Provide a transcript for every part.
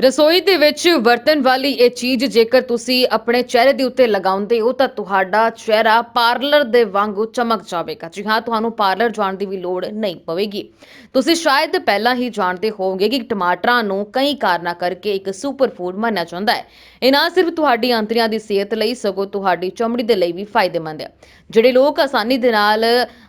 ਰਸੋਈ ਦੇ ਵਿੱਚ ਵਰਤਣ ਵਾਲੀ ਇਹ ਚੀਜ਼ ਜੇਕਰ ਤੁਸੀਂ ਆਪਣੇ ਚਿਹਰੇ ਦੇ ਉੱਤੇ ਲਗਾਉਂਦੇ ਹੋ ਤਾਂ ਤੁਹਾਡਾ ਚਿਹਰਾ ਪਾਰਲਰ ਦੇ ਵਾਂਗੂ ਚਮਕ ਜਾਵੇਗਾ। ਜੀ ਹਾਂ, ਤੁਹਾਨੂੰ ਪਾਰਲਰ ਜਾਣ ਦੀ ਵੀ ਲੋੜ ਨਹੀਂ ਪਵੇਗੀ। ਤੁਸੀਂ ਸ਼ਾਇਦ ਪਹਿਲਾਂ ਹੀ ਜਾਣਦੇ ਹੋਵੋਗੇ ਕਿ ਟਮਾਟਰਾਂ ਨੂੰ ਕਈ ਕਾਰਨਾਂ ਕਰਕੇ ਇੱਕ ਸੁਪਰ ਫੂਡ ਮੰਨਿਆ ਜਾਂਦਾ ਹੈ। ਇਹ ਨਾ ਸਿਰਫ ਤੁਹਾਡੀ ਆਂਤੜੀਆਂ ਦੀ ਸਿਹਤ ਲਈ, ਸਗੋਂ ਤੁਹਾਡੀ ਚਮੜੀ ਦੇ ਲਈ ਵੀ ਫਾਇਦੇਮੰਦ ਹੈ। ਜਿਹੜੇ ਲੋਕ ਆਸਾਨੀ ਦੇ ਨਾਲ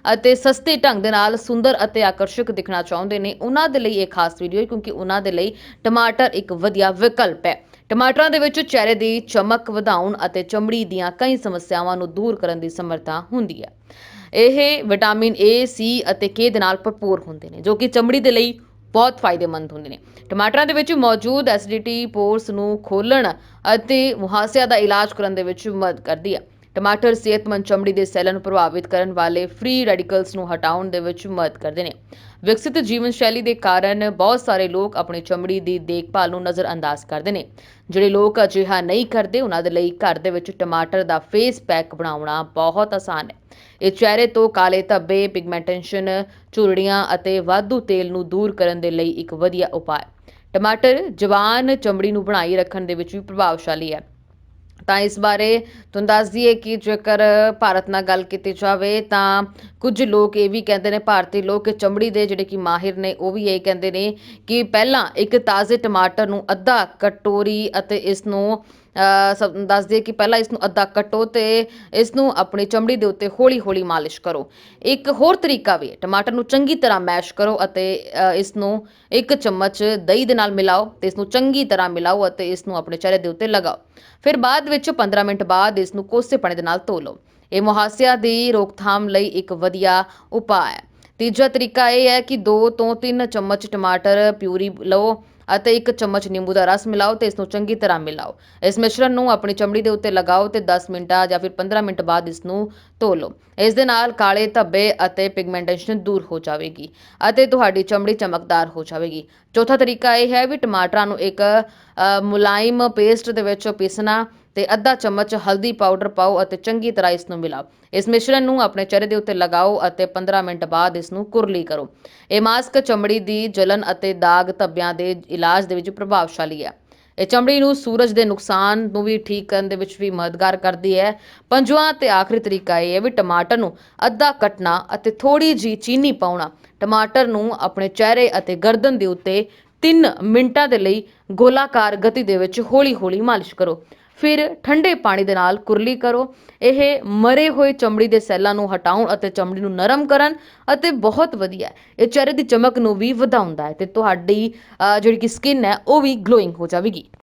ਅਤੇ ਸਸਤੇ ਢੰਗ ਦੇ ਨਾਲ ਸੁੰਦਰ ਅਤੇ ਆਕਰਸ਼ਕ ਦਿਖਣਾ ਚਾਹੁੰਦੇ ਨੇ। ਉਹਨਾਂ ਦੇ ਲਈ ਇਹ ਖਾਸ ਵੀਡੀਓ ਹੈ ਕਿਉਂਕਿ ਉਹਨਾਂ ਦੇ ਲਈ ਟਮਾਟਰ ਇੱਕ ਵਧੀਆ ਵਿਕਲਪ ਹੈ। ਟਮਾਟਰਾਂ ਦੇ ਵਿੱਚ ਚਿਹਰੇ ਦੀ ਚਮਕ ਵਧਾਉਣ ਅਤੇ ਚਮੜੀ ਦੀਆਂ ਕਈ ਸਮੱਸਿਆਵਾਂ ਨੂੰ ਦੂਰ ਕਰਨ ਦੀ ਸਮਰੱਥਾ ਹੁੰਦੀ ਹੈ। ਇਹ ਵਿਟਾਮਿਨ ਏ ਸੀ ਅਤੇ ਕੇ ਦੇ ਨਾਲ ਭਰਪੂਰ ਹੁੰਦੇ ਨੇ, ਜੋ ਕਿ ਚਮੜੀ ਦੇ ਲਈ ਬਹੁਤ ਫਾਇਦੇਮੰਦ ਹੁੰਦੇ ਨੇ। ਟਮਾਟਰਾਂ ਦੇ ਵਿੱਚ ਮੌਜੂਦ ਐਸਿਡਿਟੀ ਪੋਰਸ ਨੂੰ ਖੋਲਣ ਅਤੇ ਮੁਹਾਸਿਆਂ ਦਾ ਇਲਾਜ ਕਰਨ ਦੇ ਵਿੱਚ ਮਦਦ ਕਰਦੀ ਹੈ। ਟਮਾਟਰ ਸਿਹਤਮੰਦ ਚਮੜੀ ਦੇ ਸੈੱਲਾਂ ਨੂੰ ਪ੍ਰਭਾਵਿਤ ਕਰਨ ਵਾਲੇ ਫ੍ਰੀ ਰੈਡੀਕਲਸ ਨੂੰ ਹਟਾਉਣ ਦੇ ਵਿੱਚ ਮਦਦ ਕਰਦੇ ਨੇ। ਵਿਕਸਿਤ ਜੀਵਨ ਸ਼ੈਲੀ ਦੇ ਕਾਰਨ ਬਹੁਤ ਸਾਰੇ ਲੋਕ ਆਪਣੀ ਚਮੜੀ ਦੀ ਦੇਖਭਾਲ ਨੂੰ ਨਜ਼ਰਅੰਦਾਜ਼ ਕਰਦੇ ਨੇ। ਜਿਹੜੇ ਲੋਕ ਅਜਿਹਾ ਨਹੀਂ ਕਰਦੇ, ਉਹਨਾਂ ਦੇ ਲਈ ਘਰ ਦੇ ਵਿੱਚ ਟਮਾਟਰ ਦਾ ਫੇਸ ਪੈਕ ਬਣਾਉਣਾ ਬਹੁਤ ਆਸਾਨ ਹੈ। ਇਹ ਚਿਹਰੇ ਤੋਂ ਕਾਲੇ ਧੱਬੇ ਪਿਗਮੈਂਟੇਸ਼ਨ ਝੁਰੜੀਆਂ ਅਤੇ ਵਾਧੂ ਤੇਲ ਨੂੰ ਦੂਰ ਕਰਨ ਦੇ ਲਈ ਇੱਕ ਵਧੀਆ ਉਪਾਅ ਹੈ। ਟਮਾਟਰ ਜਵਾਨ ਚਮੜੀ ਨੂੰ ਬਣਾਈ ਰੱਖਣ ਦੇ ਵਿੱਚ ਵੀ ਪ੍ਰਭਾਵਸ਼ਾਲੀ ਹੈ। ਤਾਂ ਇਸ ਬਾਰੇ ਤੁਹਾਨੂੰ ਦੱਸ ਦਈਏ ਕਿ ਜੇਕਰ ਭਾਰਤ ਨਾਲ ਗੱਲ ਕੀਤੀ ਜਾਵੇ ਤਾਂ ਕੁਝ ਲੋਕ ਇਹ ਵੀ ਕਹਿੰਦੇ ਨੇ, ਭਾਰਤੀ ਲੋਕ ਚਮੜੀ ਦੇ ਜਿਹੜੇ ਕਿ ਮਾਹਿਰ ਨੇ, ਉਹ ਵੀ ਇਹ ਕਹਿੰਦੇ ਨੇ ਕਿ ਪਹਿਲਾਂ ਇੱਕ ਤਾਜ਼ੇ ਟਮਾਟਰ ਨੂੰ ਅੱਧਾ ਕਟੋਰੀ ਅਤੇ ਇਸ ਨੂੰ ਦੱਸ ਦਈਏ ਕਿ ਪਹਿਲਾਂ ਇਸ ਨੂੰ ਅੱਧਾ ਕੱਟੋ ਤੇ ਇਸ ਨੂੰ ਆਪਣੀ ਚਮੜੀ ਦੇ ਉੱਤੇ ਹੌਲੀ-ਹੌਲੀ ਮਾਲਿਸ਼ ਕਰੋ। ਇੱਕ ਹੋਰ ਤਰੀਕਾ ਵੀ ਹੈ ਟਮਾਟਰ ਨੂੰ ਚੰਗੀ ਤਰ੍ਹਾਂ ਮੈਸ਼ ਕਰੋ ਅਤੇ ਅ, ਇਸ ਨੂੰ ਇੱਕ ਚਮਚ ਦਹੀਂ ਦੇ ਨਾਲ ਮਿਲਾਓ ਤੇ ਇਸ ਨੂੰ ਚੰਗੀ ਤਰ੍ਹਾਂ ਮਿਲਾਓ ਅਤੇ ਇਸ ਨੂੰ ਆਪਣੇ ਚਿਹਰੇ ਦੇ ਉੱਤੇ ਲਗਾਓ। ਫਿਰ ਬਾਅਦ ਵਿੱਚ 15 ਮਿੰਟ ਬਾਅਦ ਇਸ ਨੂੰ ਕੋਸੇ ਪਾਣੀ ਦੇ ਨਾਲ ਧੋ ਲਓ। ਇਹ ਮੁਹਾਸਿਆਂ ਦੀ ਰੋਕਥਾਮ ਲਈ ਇੱਕ ਵਧੀਆ ਉਪਾਅ ਹੈ। ਤੀਜਾ ਤਰੀਕਾ ਇਹ ਹੈ ਕਿ 2 ਤੋਂ 3 ਚਮਚ ਟਮਾਟਰ ਪਿਊਰੀ ਲਓ ਅਤੇ ਇੱਕ ਚਮਚ ਨਿੰਬੂ ਦਾ ਰਸ ਮਿਲਾਓ ਤੇ ਇਸ ਨੂੰ ਚੰਗੀ ਤਰ੍ਹਾਂ ਮਿਲਾਓ। ਇਸ ਮਿਸ਼ਰਣ ਨੂੰ ਆਪਣੀ ਚਮੜੀ ਦੇ ਉੱਤੇ ਲਗਾਓ ਤੇ 10 ਮਿੰਟਾਂ ਜਾਂ ਫਿਰ 15 ਮਿੰਟ ਬਾਅਦ ਇਸ ਨੂੰ ਧੋ ਲਓ। ਇਸ ਦੇ ਨਾਲ ਕਾਲੇ ਧੱਬੇ ਅਤੇ ਪਿਗਮੈਂਟੇਸ਼ਨ ਦੂਰ ਹੋ ਜਾਵੇਗੀ ਅਤੇ ਤੁਹਾਡੀ ਚਮੜੀ ਚਮਕਦਾਰ ਹੋ ਜਾਵੇਗੀ। ਚੌਥਾ ਤਰੀਕਾ ਇਹ ਹੈ ਵੀ ਟਮਾਟਰਾਂ ਨੂੰ ਇੱਕ ਮੁਲਾਇਮ ਪੇਸਟ ਦੇ ਵਿੱਚ ਪੀਸਣਾ। ਤੇ ਅੱਧਾ ਚਮਚ ਹਲਦੀ ਪਾਊਡਰ ਪਾਓ ਅਤੇ ਚੰਗੀ ਤਰ੍ਹਾਂ ਇਸ ਨੂੰ ਮਿਲਾਓ। ਇਸ ਮਿਸ਼ਰਣ ਨੂੰ ਆਪਣੇ ਚਿਹਰੇ ਦੇ ਉੱਤੇ ਲਗਾਓ ਅਤੇ 15 ਮਿੰਟ ਬਾਅਦ ਇਸ ਨੂੰ ਕੁਰਲੀ ਕਰੋ। ਇਹ ਮਾਸਕ ਚਮੜੀ ਦੀ ਜਲਨ ਅਤੇ ਦਾਗ ਧੱਬਿਆਂ ਦੇ ਇਲਾਜ ਦੇ ਵਿੱਚ ਪ੍ਰਭਾਵਸ਼ਾਲੀ ਹੈ। ਇਹ ਚਮੜੀ ਨੂੰ ਸੂਰਜ ਦੇ ਨੁਕਸਾਨ ਨੂੰ ਵੀ ਠੀਕ ਕਰਨ ਦੇ ਵਿੱਚ ਵੀ ਮਦਦਗਾਰ ਕਰਦੀ ਹੈ। ਪੰਜਵਾਂ ਤੇ ਆਖਰੀ ਤਰੀਕਾ ਇਹ ਹੈ ਵੀ ਟਮਾਟਰ ਨੂੰ ਅੱਧਾ ਕੱਟਣਾ ਅਤੇ ਥੋੜੀ ਜੀ ਚੀਨੀ ਪਾਉਣਾ। ਟਮਾਟਰ ਨੂੰ ਆਪਣੇ ਚਿਹਰੇ ਅਤੇ ਗਰਦਨ ਦੇ ਉੱਤੇ 3 ਮਿੰਟਾਂ ਦੇ ਲਈ ਗੋਲਾਕਾਰ ਗਤੀ ਦੇ ਵਿੱਚ ਹੌਲੀ-ਹੌਲੀ ਮਾਲਿਸ਼ ਕਰੋ। ਫਿਰ ਠੰਡੇ ਪਾਣੀ ਦੇ ਨਾਲ ਕੁਰਲੀ ਕਰੋ। ਇਹ ਮਰੇ ਹੋਏ ਚਮੜੀ ਦੇ ਸੈੱਲਾਂ ਨੂੰ ਹਟਾਉਣ ਅਤੇ ਚਮੜੀ ਨੂੰ ਨਰਮ ਕਰਨ ਅਤੇ ਬਹੁਤ ਵਧੀਆ ਇਹ ਚਿਹਰੇ ਦੀ ਚਮਕ ਨੂੰ ਵੀ ਵਧਾਉਂਦਾ ਹੈ ਤੇ ਤੁਹਾਡੀ ਜਿਹੜੀ ਕਿ ਸਕਿਨ ਹੈ, ਉਹ ਵੀ ਗਲੋਇੰਗ ਹੋ ਜਾਵੇਗੀ।